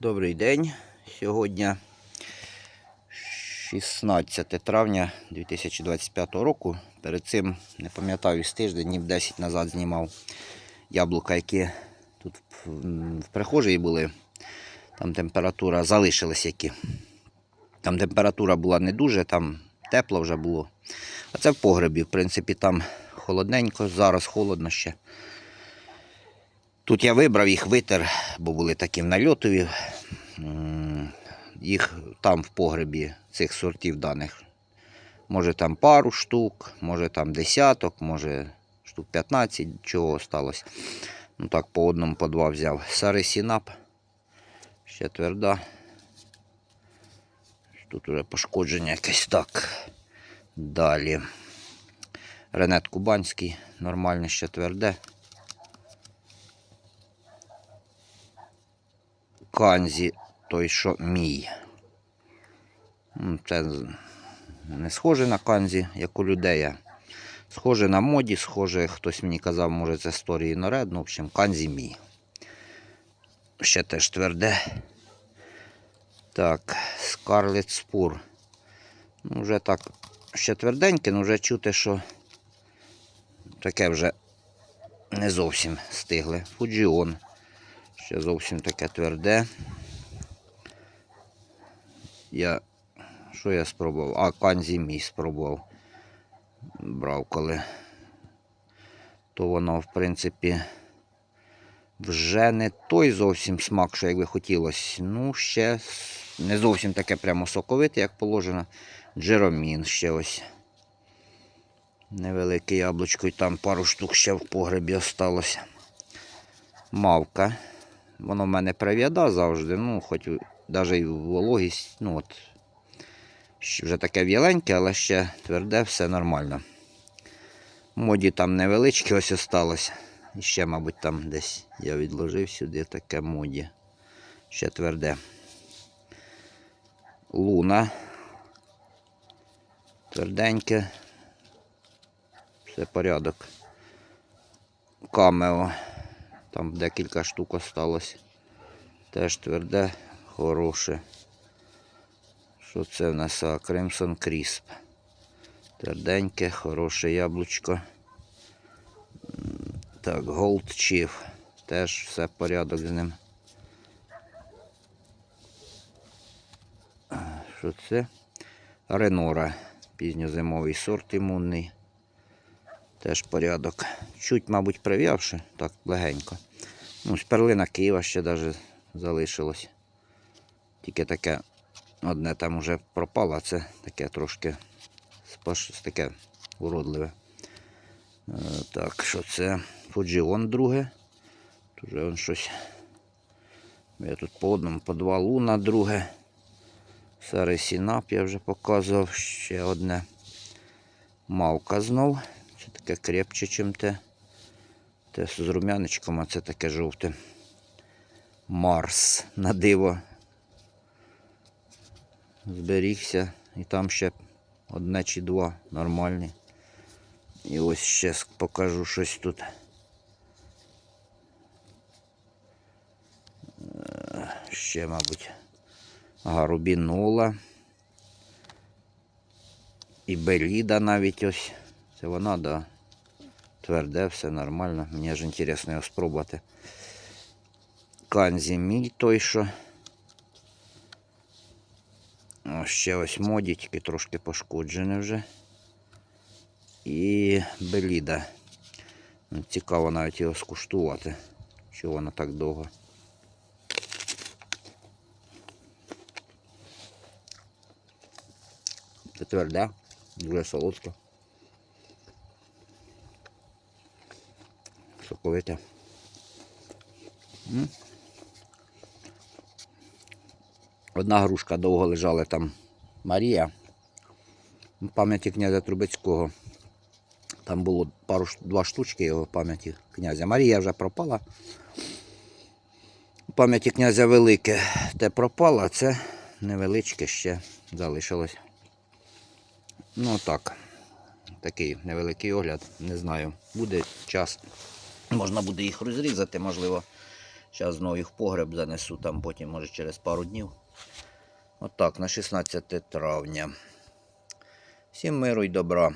Добрий день. Сьогодні 16 травня 2025 року. Перед цим, не пам'ятаю, з тиждень, днів 10 назад знімав яблука, які тут в, прихожій були. Там температура залишилась які. Там температура була не дуже, там тепло вже було. А це в погребі, в принципі, там холодненько, зараз холодно ще. Тут я вибрав їх витер, бо були такі нальотові. Їх там в погребі цих сортів даних. Може там пару штук, може там десяток, може штук 15, чого осталось. Ну так, по одному, по два взяв. Сари Сінап. Ще тверда. Тут уже пошкодження якесь так. Далі. Ренет Кубанський, нормальне ще тверде. Канзі, той, що мій. Це не схоже на канзі, як у людей. Схоже на моді, схоже, хтось мені казав, може це сторії Норед. Ну, в общем, канзі мій. Ще теж тверде. Так, Скарлет Спур. Ну, вже так, ще тверденьке, але вже чути, що таке вже не зовсім стигле. Фуджіон. Ще зовсім таке тверде. Я. Що я спробував? А, канзі мій спробував. Брав коли. То воно, в принципі, вже не той зовсім смак, що як би хотілося. Ну, ще не зовсім таке прямо соковите, як положено. Джеромін ще ось. Невелике яблучко, і там пару штук ще в погребі осталося. Мавка. Воно в мене прив'яда завжди, ну, хоч навіть і вологість, ну от. Вже таке в'яленьке, але ще тверде, все нормально. Моді там невеличке ось осталось. І ще, мабуть, там десь я відложив сюди таке моді. Ще тверде. Луна. Тверденьке. Все порядок. Камео. Там декілька штук осталось. Теж тверде, хороше. Що це в нас? Crimson Crisp. Тверденьке, хороше яблучко. Так, Gold Chief. Теж все порядок з ним. Що це? Ренора. Пізньозимовий сорт імунний. Теж порядок. Чуть, мабуть, прив'явши, так легенько. Ну, з перлина Києва ще навіть залишилось. Тільки таке одне там вже пропало, а це таке трошки таке уродливе. Е, Так, що це? Фуджіон друге. Тут вже щось. Я тут по одному, по два луна друге. Сари Сінап я вже показував. Ще одне. Мавка знов. Це таке крепче, чим те. Те з рум'яничком, а це таке жовте. Марс на диво. Зберігся. І там ще одне чи два нормальні. І ось ще покажу щось тут. Е, Ще, мабуть, ага, рубінула. І беліда навіть ось. Це вона, да. Тверде, все нормально. Мені ж інтересно його спробувати. Канзі мій той, що. О, ще ось моді, тільки трошки пошкоджене вже. І беліда. Ну, Цікаво навіть його скуштувати. Чого воно так довго. Це тверде, дуже солодке. Соковите. Одна грушка довго лежала там Марія. Пам'яті князя Трубецького. Там було пару два штучки його пам'яті князя. Марія вже пропала. Пам'яті князя велике те пропало, а це невеличке ще залишилось. Ну так. Такий невеликий огляд. Не знаю. Буде час. Можна буде їх розрізати, можливо, Зараз знову їх в погреб занесу, там потім, може, через пару днів. Отак, на 16 травня. Всім миру й добра.